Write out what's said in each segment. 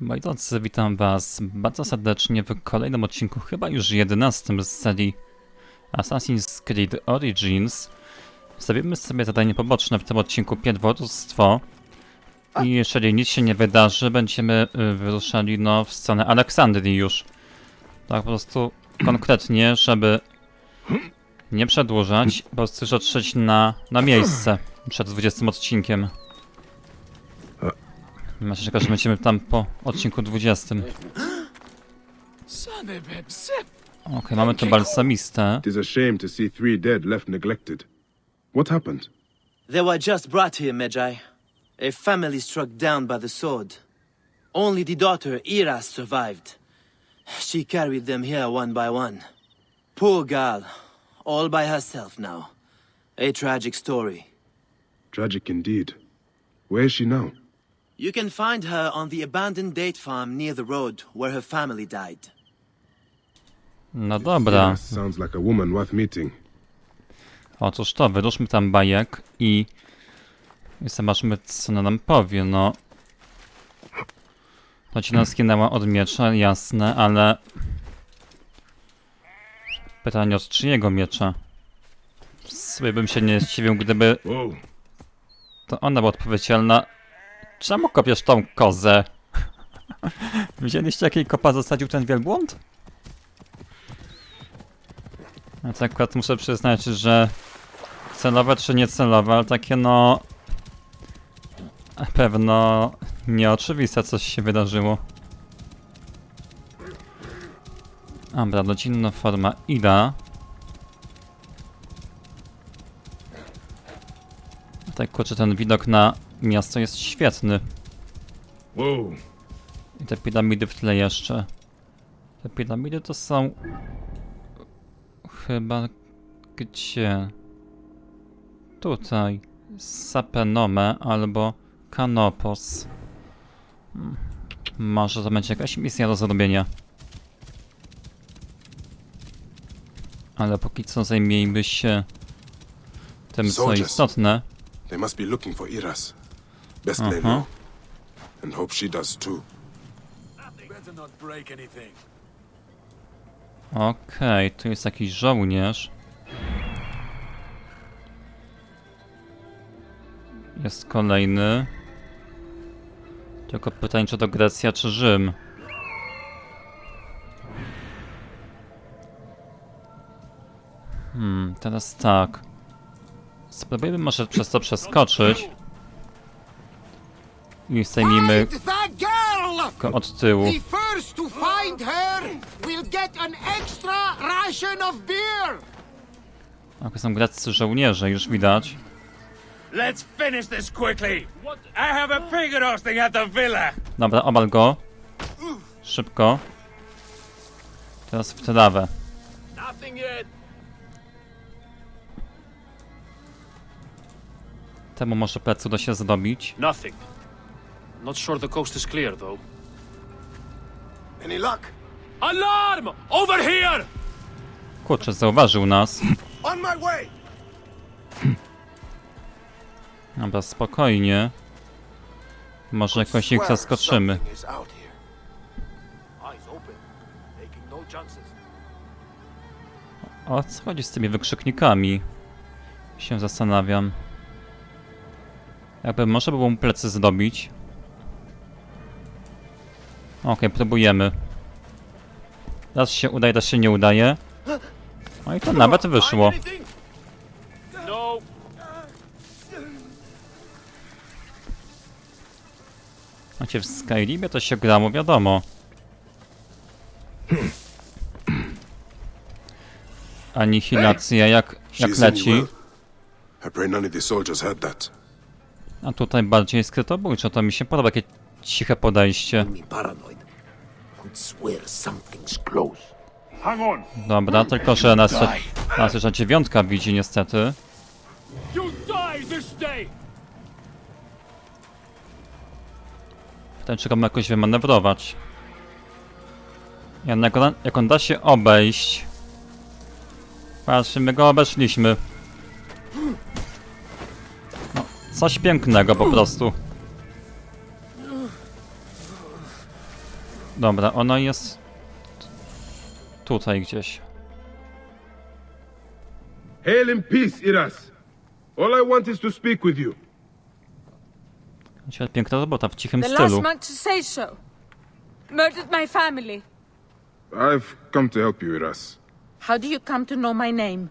Moi drodzy, witam was bardzo serdecznie w kolejnym odcinku, chyba już 11 z serii Assassin's Creed Origins. Zrobimy sobie zadanie poboczne w tym odcinku Pierwotostwo. I jeżeli nic się nie wydarzy, będziemy y, wyruszali no, w stronę Aleksandrii już. Tak po prostu konkretnie, żeby nie przedłużać, po prostu dotrzeć na, na miejsce przed 20 odcinkiem. Masz czeka, że będziemy tam po odcinku 20. Son of a zip! Okej, mamy tu balsamistę. It is a shame to see three dead left neglected. What happened? They were just brought here, Magi. A family struck down by the sword. Only the daughter, Ira, survived. She carried them here one by one. Poor girl. All by herself now. A tragic story. Tragic indeed. Where is she now? You can find her on the abandoned date farm near the road where her family died. No dobra. Sounds like a woman worth meeting. Otóż to, wyruszmy tam bajek i... I zobaczmy, co ona nam powie, no... Choć nas skinęła od miecza, jasne, ale... Pytanie od czyjego miecza? Sobie bym się nie zdziwił, gdyby to ona była odpowiedzialna. Czemu kopiesz tą kozę? Widzieliście, jakiej kopa zasadził ten wielbłąd? Ja to akurat muszę przyznać, że celowe czy niecelowe, ale takie no... Pewno nieoczywiste coś się wydarzyło. Dobra, rodzinna forma Ida. Tak kurczę, ten widok na miasto jest świetny. Whoa. I te piramidy w tle jeszcze. Te piramidy to są... Chyba... Gdzie? Tutaj. Sapenome albo Kanopos. Hmm. Może to będzie jakaś misja do zrobienia. Ale póki co zajmijmy się tym, co istotne. They must be looking for Iras. Best lay Uh-huh. low. And hope she does too. Better not break anything. Okej, tu jest jakiś żołnierz. Jest kolejny. Tylko pytanie, czy to Grecja, czy Rzym? Hmm, teraz tak. Spróbujemy może przez to przeskoczyć. I zajmijmy go od tyłu. Ok, są greccy żołnierze, już widać. Let's finish this quickly! I have a pig roasting at the villa! Dobra, obal go. Szybko. Teraz w trawę. Nothing yet! Temu może plecu da się zdobić. Nothing. Not sure the coast is clear, though. Any luck? Alarm! Over here! Kurczę, zauważył nas. On my way! Dobra, spokojnie. Może jakoś ich zaskoczymy. no. O co chodzi z tymi wykrzyknikami? Się zastanawiam. Jakby może było mu plecy zdobić. Okej, próbujemy. Raz się udaje, raz się nie udaje. No i to nawet wyszło. Macie w Skyrimie to się grało, wiadomo. Anihilacja jak, jak leci. I pray none of the soldiers heard that. A tutaj bardziej skrytobójczo, to mi się podoba, jakie ciche podejście. Dobra, tylko że nas, nas jeszcze dziewiątka widzi niestety. Pytanie, czy go jakoś wymanewrować. Jak on, jak on da się obejść... Patrzmy, my go obeszliśmy. Coś pięknego po prostu. Dobra, ona jest tutaj gdzieś. Hail in peace, Iras. All I want is to speak with you. Dzisiaj Piękna robota w cichym The last stylu. monk to say so. Murdered my family. I've come to help you, Iras. How do you come to know my name?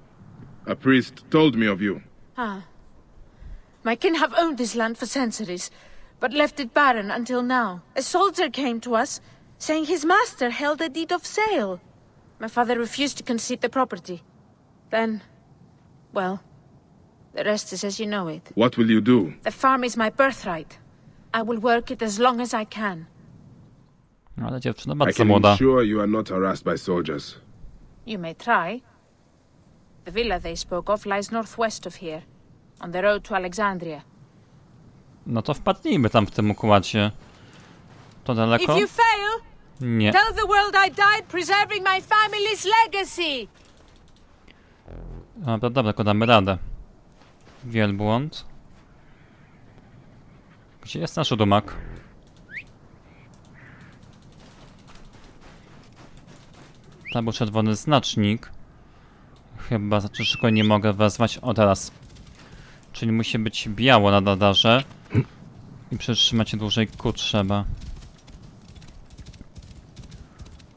A priest told me of you. Ah. My kin have owned this land for centuries, but left it barren until now. A soldier came to us, saying his master held a deed of sale. My father refused to concede the property. Then, well, the rest is as you know it. What will you do? The farm is my birthright. I will work it as long as I can. Ale dziewczyna I bardzo can młoda. ensure you are not harassed by soldiers. You may try. The villa they spoke of lies northwest of here, on the road to Alexandria. No to wpadnijmy tam w tym układzie. To daleko? If you fail, Nie. tell the world I died preserving my family's legacy. Dobra, dobra, tylko damy radę. Wielbłąd. Gdzie jest nasz dumak? Tam był czerwony znacznik. Chyba znaczy, że go nie mogę wezwać. O, teraz. Czyli musi być biało na radarze. I przytrzymać się dłużej Q trzeba.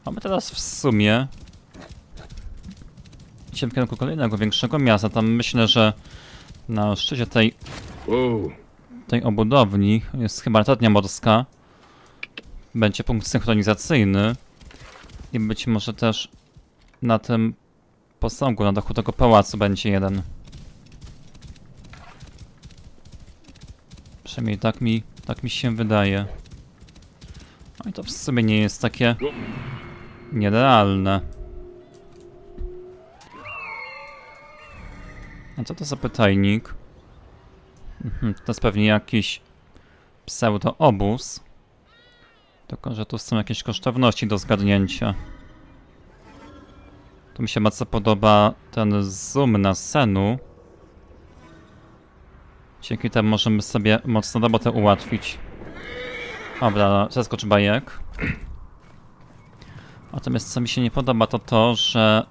Mamy teraz w sumie idzie w kierunku kolejnego większego miasta. Tam myślę, że na szczycie tej, tej obudowni jest chyba latarnia morska. Będzie punkt synchronizacyjny. I być może też na tym posągu, na dachu tego pałacu będzie jeden. Przynajmniej tak mi, tak mi się wydaje. No i to w sumie nie jest takie nierealne. A co to za pytajnik? Mhm, to jest pewnie jakiś pseudo-obóz. Tylko, że tu są jakieś kosztowności do zgadnięcia. Tu mi się bardzo podoba ten zoom na senu. Dzięki temu możemy sobie mocno robotę ułatwić. Dobra, zeskocz bajek. Natomiast co mi się nie podoba to to, że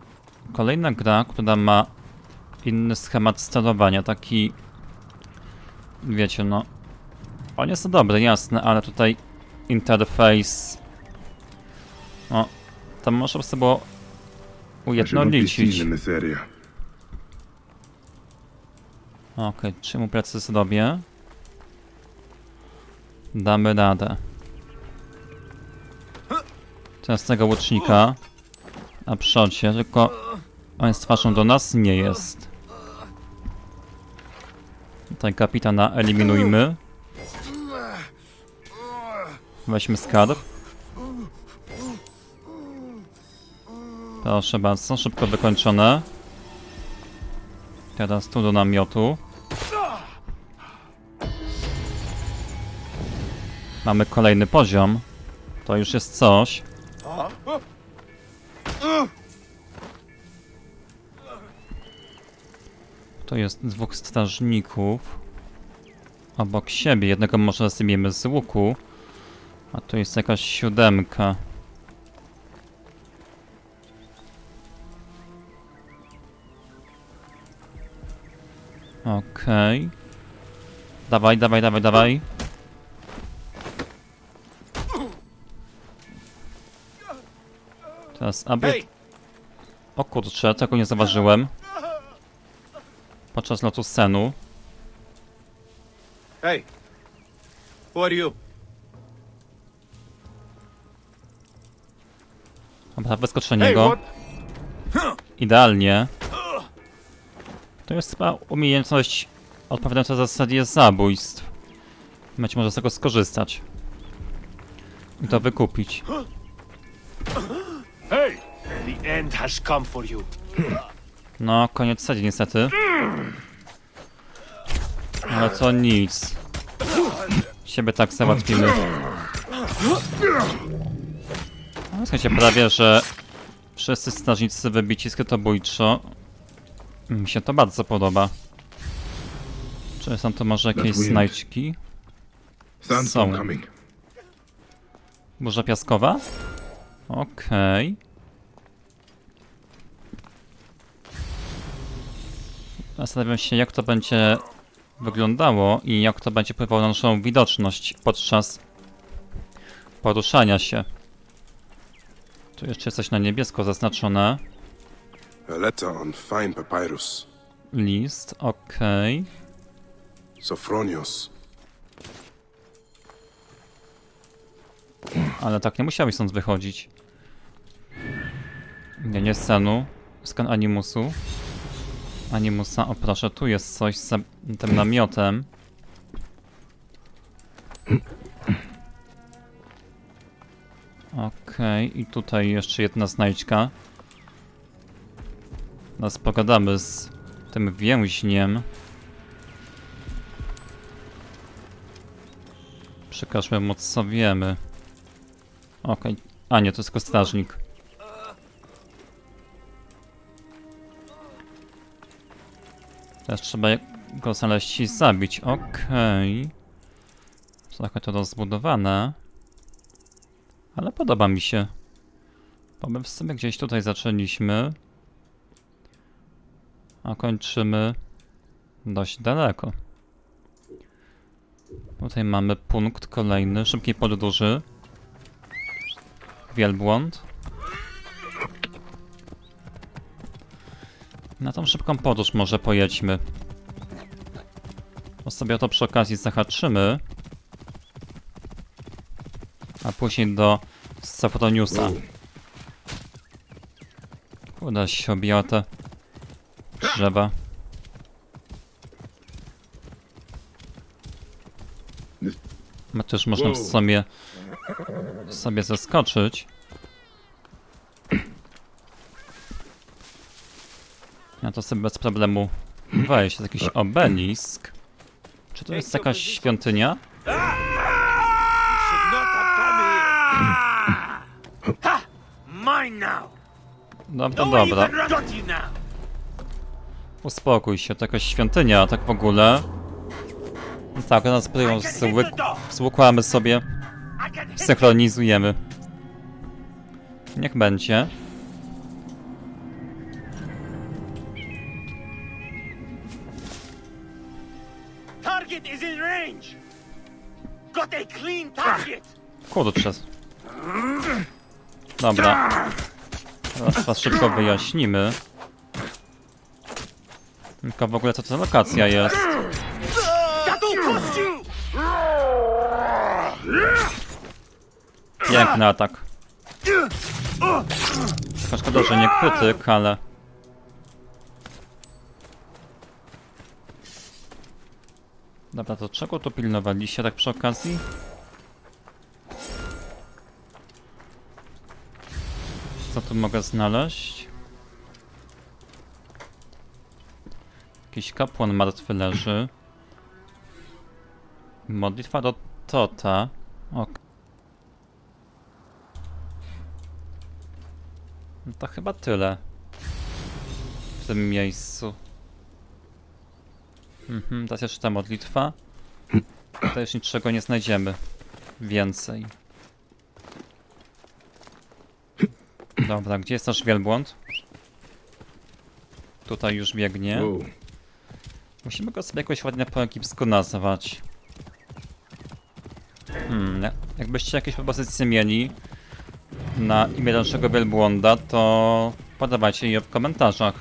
kolejna gra, która ma inny schemat sterowania, taki wiecie no on jest dobry, jasne, ale tutaj interfejs no, tam można sobie było seen ujednolicić. Okej, czy mu plecy zrobię? Damy radę. Teraz tego łucznika na przodzie, tylko on jest twarzą do nas? Nie jest. Tutaj kapitana eliminujmy. Weźmy skarb. Proszę bardzo, szybko wykończone. Teraz tu do namiotu. Mamy kolejny poziom. To już jest coś. To jest dwóch strażników. Obok siebie. Jednego może zdejmiemy z łuku. A tu jest jakaś siódemka. Okej. Dawaj, dawaj, dawaj, dawaj. Teraz aby... O kurczę, tego nie zauważyłem. Podczas lotu scenu. Hey, who are you? Dobra, wyskoczenie go. Idealnie. To jest chyba umiejętność odpowiadająca zasadzie zabójstw. Będzie może z tego skorzystać. I to wykupić. Hey! The end has come for you. No, koniec sadzi niestety. Ale to nic. Siebie tak załatwimy. No, słuchajcie, prawie, że wszyscy strażnicy wybici skrytobójczo. Mi się to bardzo podoba. Czy są to może jakieś znajdźki? Sandstorm Są. coming. Burza piaskowa? Okej. Zastanawiam się, jak to będzie wyglądało i jak to będzie wpływało na naszą widoczność podczas poruszania się. Tu jeszcze coś na niebiesko zaznaczone. A letter on fine papyrus. List, okej. Sophronios. Ale tak nie musiałeś stąd wychodzić. Nie, nie scenu. Skan animusu. Animusa, o proszę, tu jest coś za tym namiotem. Okej, i tutaj jeszcze jedna znajdźka. Teraz pogadamy z tym więźniem. Przekażmy mu co wiemy. Okej. A nie, to jest tylko strażnik. Teraz trzeba go znaleźć i zabić. Okej. Trochę to rozbudowane. Ale podoba mi się. Bo my w sumie gdzieś tutaj zaczęliśmy. A kończymy dość daleko. Tutaj mamy punkt kolejny szybkiej podróży. Wielbłąd. Na tą szybką podróż może pojedźmy. Bo sobie to przy okazji zahaczymy. A później do Safroniusa. Uda się obijała te drzewa. My też można w sumie sobie zaskoczyć. Ja to sobie bez problemu wejść. To jest jakiś obelisk. Czy to jest jakaś świątynia? Mine now. Dobra, dobra. Uspokój się, to jakaś świątynia, tak w ogóle. No Tak, ona sobie ją złyk zwłukłamy sobie, synchronizujemy. Niech będzie. Target. Kurczę. Dobra. Teraz was szybko wyjaśnimy. Tylko w ogóle co to za lokacja jest? Piękny atak. Szkoda, że nie krytyk, ale... Dobra, to czego tu pilnowaliście tak przy okazji? Co tu mogę znaleźć? Jakiś kapłan martwy leży. Modlitwa do Tota. Ok. No to chyba tyle. W tym miejscu. Mhm, teraz jeszcze ta modlitwa. To już niczego nie znajdziemy. Więcej. Dobra, gdzie jest nasz wielbłąd? Tutaj już biegnie. Musimy go sobie jakoś ładnie po egipsku nazwać. Hmm, jak- jakbyście jakieś propozycje mieli na imię naszego wielbłąda, to podawajcie je w komentarzach.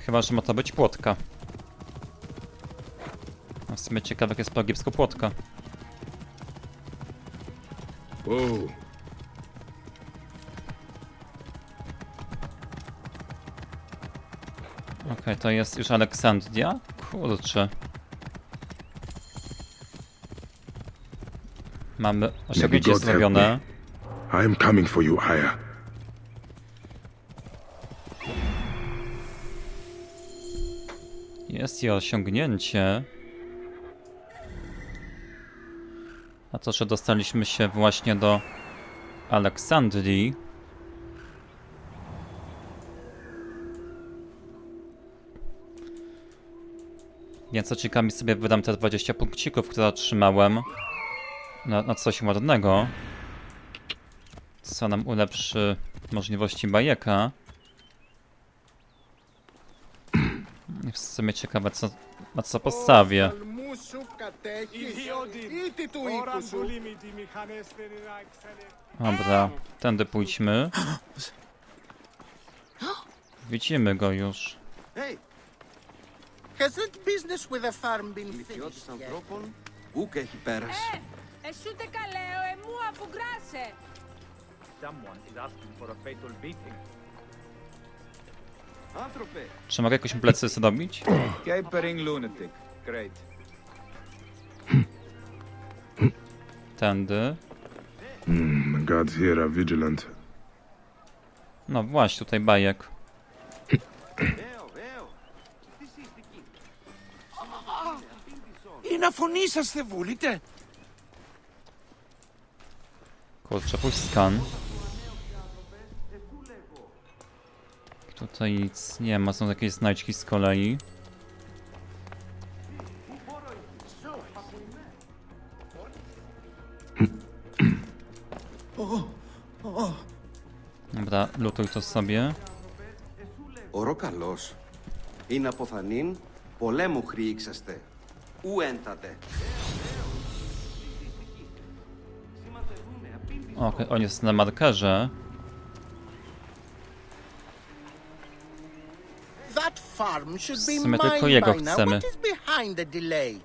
Chyba, że ma to być płotka. W sumie ciekawe, jak jest po egipsku płotka. Whoa. Okej, to jest już Aleksandria? Kurczę. Mamy osiągnięcie zrobione. I am coming for you, Aya. Jest i osiągnięcie. A to, że dostaliśmy się właśnie do Aleksandrii. Więc oczekami sobie wydam te 20 punkcików, które otrzymałem na, na coś ładnego. Co nam ulepszy możliwości bajeka. W sumie ciekawe, co, na co postawię. Dobra, tędy pójdźmy. Widzimy go już. Hey. Has that business with the farm been finished yet? ανθρώπων ούκ έχει πέρασει. Εσύ τε καλέω, εμού αφού γκράσε. Someone is asking for a fatal beating. Άνθρωπε, Czy mogę jakoś plecy zrobić? Capering lunatic. Great. Tędy. The guards here are vigilant. No właśnie, tutaj bajek. να φωνήσαστε βούλετε. Kurczę, pójdź skan. Tutaj nic nie ma, są jakieś znajdźki z kolei. Dobra, lutuj to sobie. Ο Ροκαλός είναι από θανήν πολέμου χρήξαστε. UNTAD. Okej, okay, on jest na markerze. That farm should be mine tylko jego chcemy. What is behind the delay?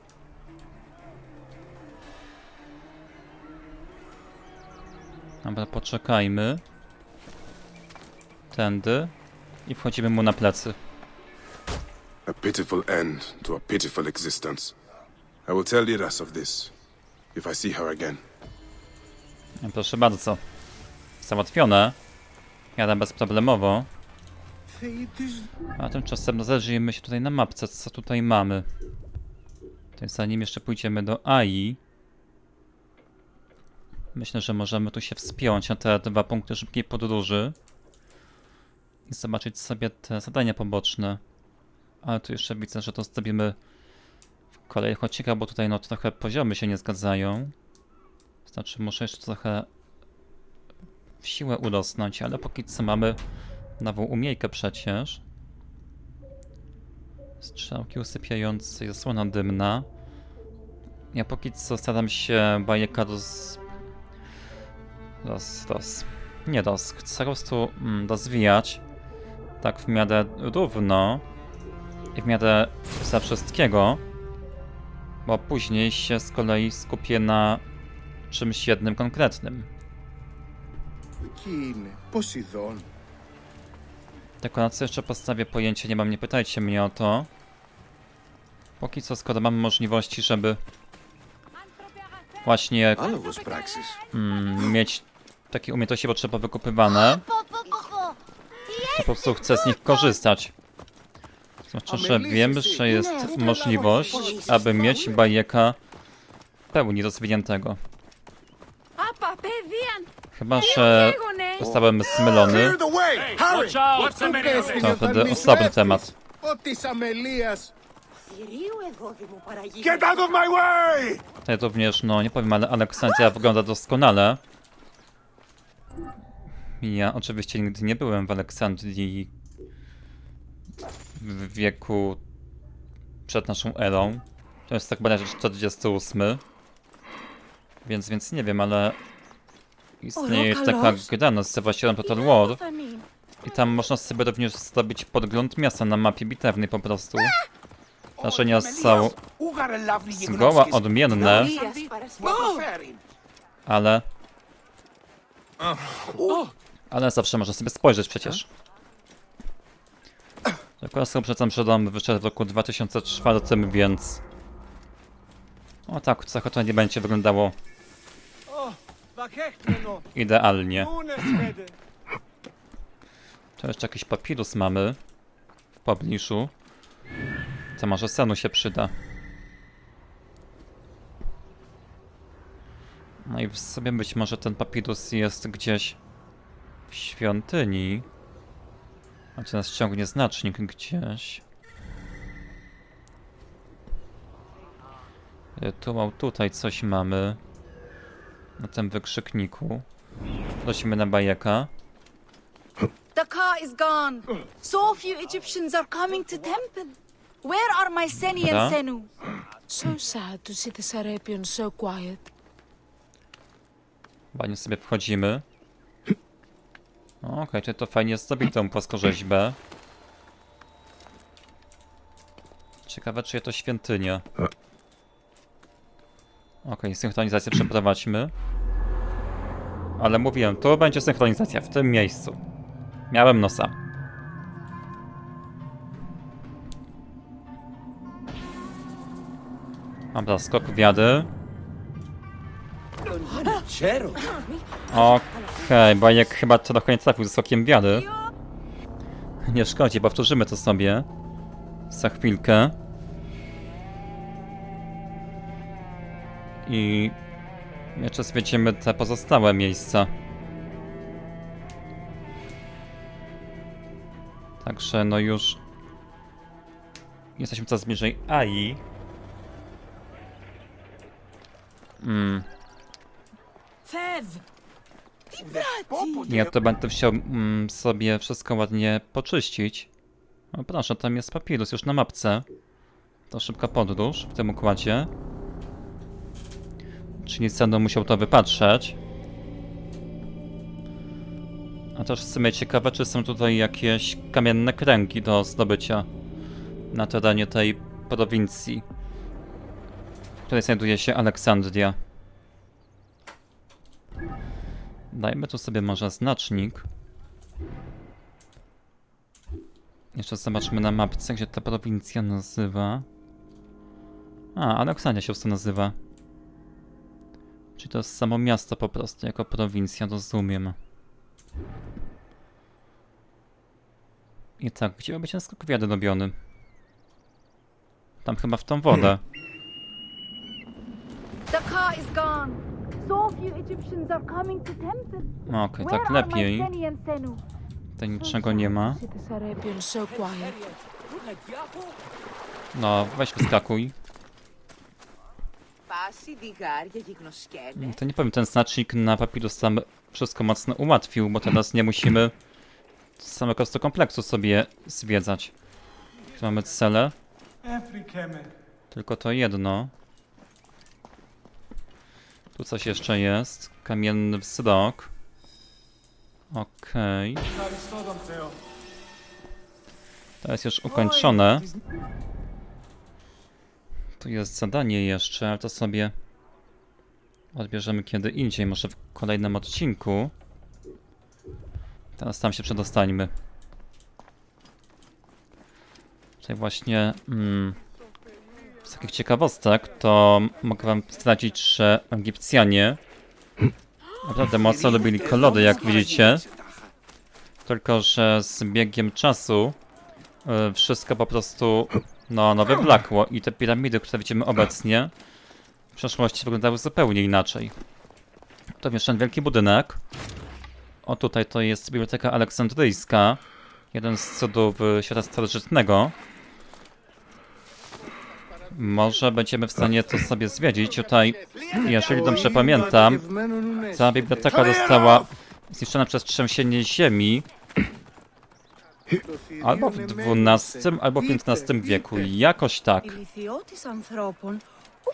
Dobra, poczekajmy. Tędy. I wchodzimy mu na plecy. A pitiful end to a pitiful existence. I will tell Iras of this, if I see her again. Proszę bardzo. Załatwione. Jadę bezproblemowo. A tymczasem zajrzyjmy się tutaj na mapce, co tutaj mamy. To zanim jeszcze pójdziemy do AI. Myślę, że możemy tu się wspiąć na te dwa punkty szybkiej podróży. I zobaczyć sobie te zadania poboczne. Ale tu jeszcze widzę, że to zrobimy kolejnych odcinkach, bo tutaj no trochę poziomy się nie zgadzają. Znaczy muszę jeszcze trochę w siłę urosnąć, ale póki co mamy nową umiejkę przecież. Strzałki usypiające, zasłona dymna. Ja póki co staram się bajeka roz... roz... roz... nie roz... chcę po prostu mm, rozwijać tak w miarę równo i w miarę za wszystkiego, bo później się z kolei skupię na czymś jednym konkretnym. Tylko na co jeszcze postawię pojęcie, nie mam, nie pytajcie mnie o to. Póki co, skoro mam możliwości, żeby właśnie mm, mieć takie umiejętności potrzeba wykupywane, to po prostu chcę z nich korzystać. Znaczy, że wiem, że jest możliwość, aby mieć bajeka w pełni rozwiniętego. Chyba, że zostałem zmylony. To wtedy osobny temat. Get! Tutaj również, no nie powiem, ale Aleksandria wygląda doskonale. Ja oczywiście nigdy nie byłem w Aleksandrii w wieku przed naszą erą. To jest tak bodajże 48. Więc, więc nie wiem, ale istnieje taka gra, nazywa się Total War i tam można sobie również zrobić podgląd miasta na mapie bitewnej po prostu. Wrażenia są zgoła odmienne, ale... Ale zawsze można sobie spojrzeć przecież. Akurat sam przedtem przedam wyszedł w roku 2004, więc... O tak, to nie będzie wyglądało idealnie. To jeszcze jakiś papirus mamy w pobliżu. To może senu się przyda. No i w sobie być może ten papirus jest gdzieś w świątyni. A czy nas ciągnie znacznik gdzieś. Rytuał tutaj coś mamy. Na tym wykrzykniku. Lecimy na bajeka. The car is gone. So few Egyptians are coming to temple. Where are my Seni and Senu? So sad to see the so quiet. Sobie wchodzimy. Okej, czyli to fajnie zrobić tą płaskorzeźbę. Ciekawe, czy to świątynia. Okej, synchronizację przeprowadźmy. Ale mówiłem, tu będzie synchronizacja, w tym miejscu. Miałem nosa. Dobra, skok wiady. Okej, bo jak chyba trochę nie trafił z sokiem wiady. Nie szkodzi, powtórzymy to sobie. Za chwilkę. I jeszcze zwiedzimy te pozostałe miejsca. Także no już jesteśmy coraz bliżej Ai. Mm. Ja to będę chciał mm, sobie wszystko ładnie poczyścić. O proszę, tam jest papirus już na mapce. To szybka podróż w tym układzie. Czyli Sendo musiał to wypatrzeć. A też w sumie ciekawe, czy są tutaj jakieś kamienne kręgi do zdobycia na terenie tej prowincji, w której znajduje się Aleksandria. Dajmy tu sobie może znacznik. Jeszcze zobaczmy na mapce, gdzie ta prowincja nazywa. A, Aleksandria się to nazywa. Czyli to jest samo miasto po prostu, jako prowincja, rozumiem. I tak, gdzie ma być ten skok wiady robiony? Tam chyba w tą wodę. The car is gone. No okej, okay, tak lepiej. Tutaj niczego nie ma. No, weź wyskakuj. Mm, to nie powiem, ten znacznik na papirusa wszystko mocno ułatwił, bo teraz nie musimy samego kompleksu sobie zwiedzać. Tu mamy cele. Tylko to jedno. Tu coś jeszcze jest. Kamienny wzrok. Okej. To jest już ukończone. Tu jest zadanie jeszcze, ale to sobie odbierzemy kiedy indziej, może w kolejnym odcinku. Teraz tam się przedostańmy. Tutaj właśnie mm, takich ciekawostek to mogę wam zdradzić, że Egipcjanie naprawdę mocno lubili kolory, jak widzicie. Tylko, że z biegiem czasu y, wszystko po prostu no, no wyblakło i te piramidy, które widzimy obecnie w przeszłości wyglądały zupełnie inaczej. To wiesz, ten wielki budynek. O tutaj to jest Biblioteka Aleksandryjska. Jeden z cudów y, świata starożytnego. Może będziemy w stanie to sobie zwiedzić. Tutaj, jeżeli dobrze pamiętam, cała biblioteka została zniszczona przez trzęsienie ziemi. Albo w XII, albo w XV wieku. Jakoś tak.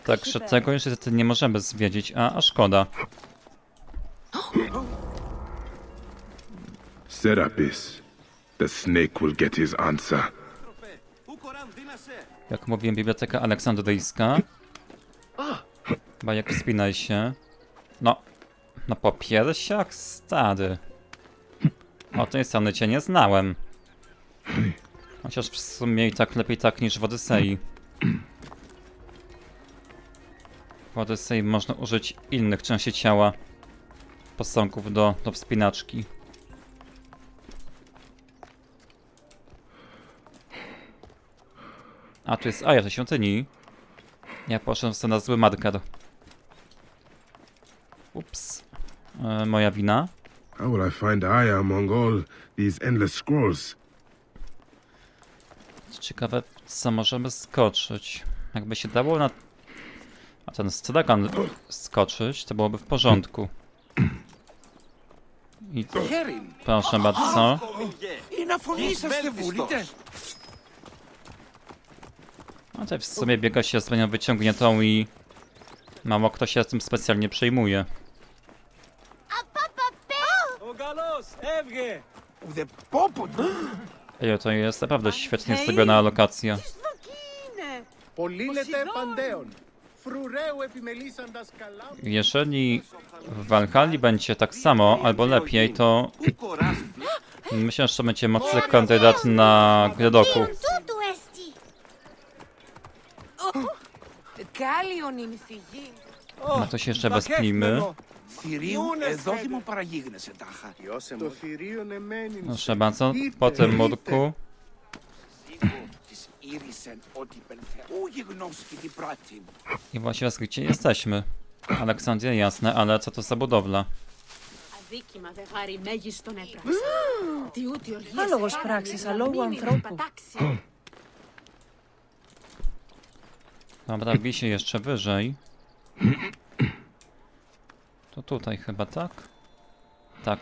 Także tego niestety nie możemy zwiedzić, a, a szkoda. Serapis. The snake will get his answer. Jak mówiłem, biblioteka aleksandryjska. Bajek, wspinaj się. No, no po piersiach, stary. O tej strony cię nie znałem. Chociaż w sumie i tak lepiej tak niż w Odysei. W Odysei można użyć innych części ciała. Posągów do, do wspinaczki. A tu jest Aja, to świątyni. Ja poszedłem sobie na zły marker. Ups. E, moja wina. How will I find Aya among all these endless scrolls? Ciekawe, co możemy skoczyć. Jakby się dało na... A ten stragan skoczyć, to byłoby w porządku. I proszę bardzo. No to w sumie biega się z bronią wyciągniętą i mało kto się tym specjalnie przejmuje. Ej, to jest naprawdę świetnie zrobiona lokacja. Jeżeli w Valhalla będzie tak samo, albo lepiej, to myślę, że będzie mocny kandydat na Gredoku. Κάλιον είναι φυγή. No to się jeszcze wespnijmy. Θηρίου, εδώ δημοπαραγίγνεσαι τάχα. Το θηρίον εμένην Proszę bardzo, po tym murku. Της ήρησεν ότι πενθεού γιγνώσκει την πράτη. I właściwie gdzie jesteśmy? Aleksandria, jasne, ale co to za budowla? Αδίκημα δε γάρι μέγιστον έπραξε. Τι ούτε οργίες Άλογος έκαναν, πράξης, να αλόγου μην είναι ανθρώπου. Dobra, bij się jeszcze wyżej. To tutaj chyba, tak? Tak.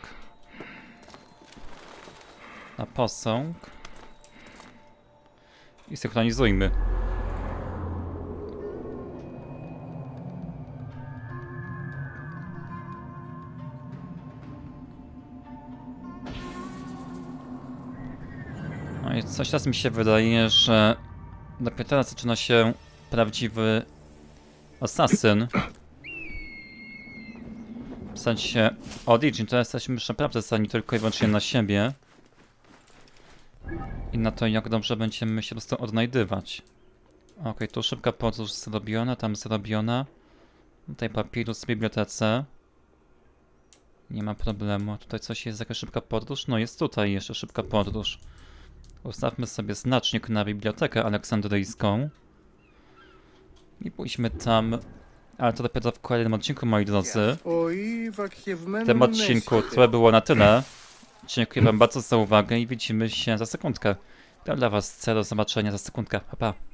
Na posąg. I synchronizujmy. No i coś teraz mi się wydaje, że dopiero teraz zaczyna się prawdziwy asasyn. W sensie Origin to jesteśmy już naprawdę zdani tylko i wyłącznie na siebie. I na to jak dobrze będziemy się po odnajdywać. Okej, tu szybka podróż zrobiona, tam zrobiona. Tutaj papirus w bibliotece. Nie ma problemu. Tutaj coś jest, jakaś szybka podróż? No jest tutaj jeszcze szybka podróż. Ustawmy sobie znacznik na bibliotekę aleksandryjską. I pójdźmy tam. Ale to dopiero w kolejnym odcinku, moi drodzy. W tym odcinku to by było na tyle. Dziękuję wam bardzo za uwagę i widzimy się za sekundkę. To dla was cel do zobaczenia za sekundkę. Pa, pa.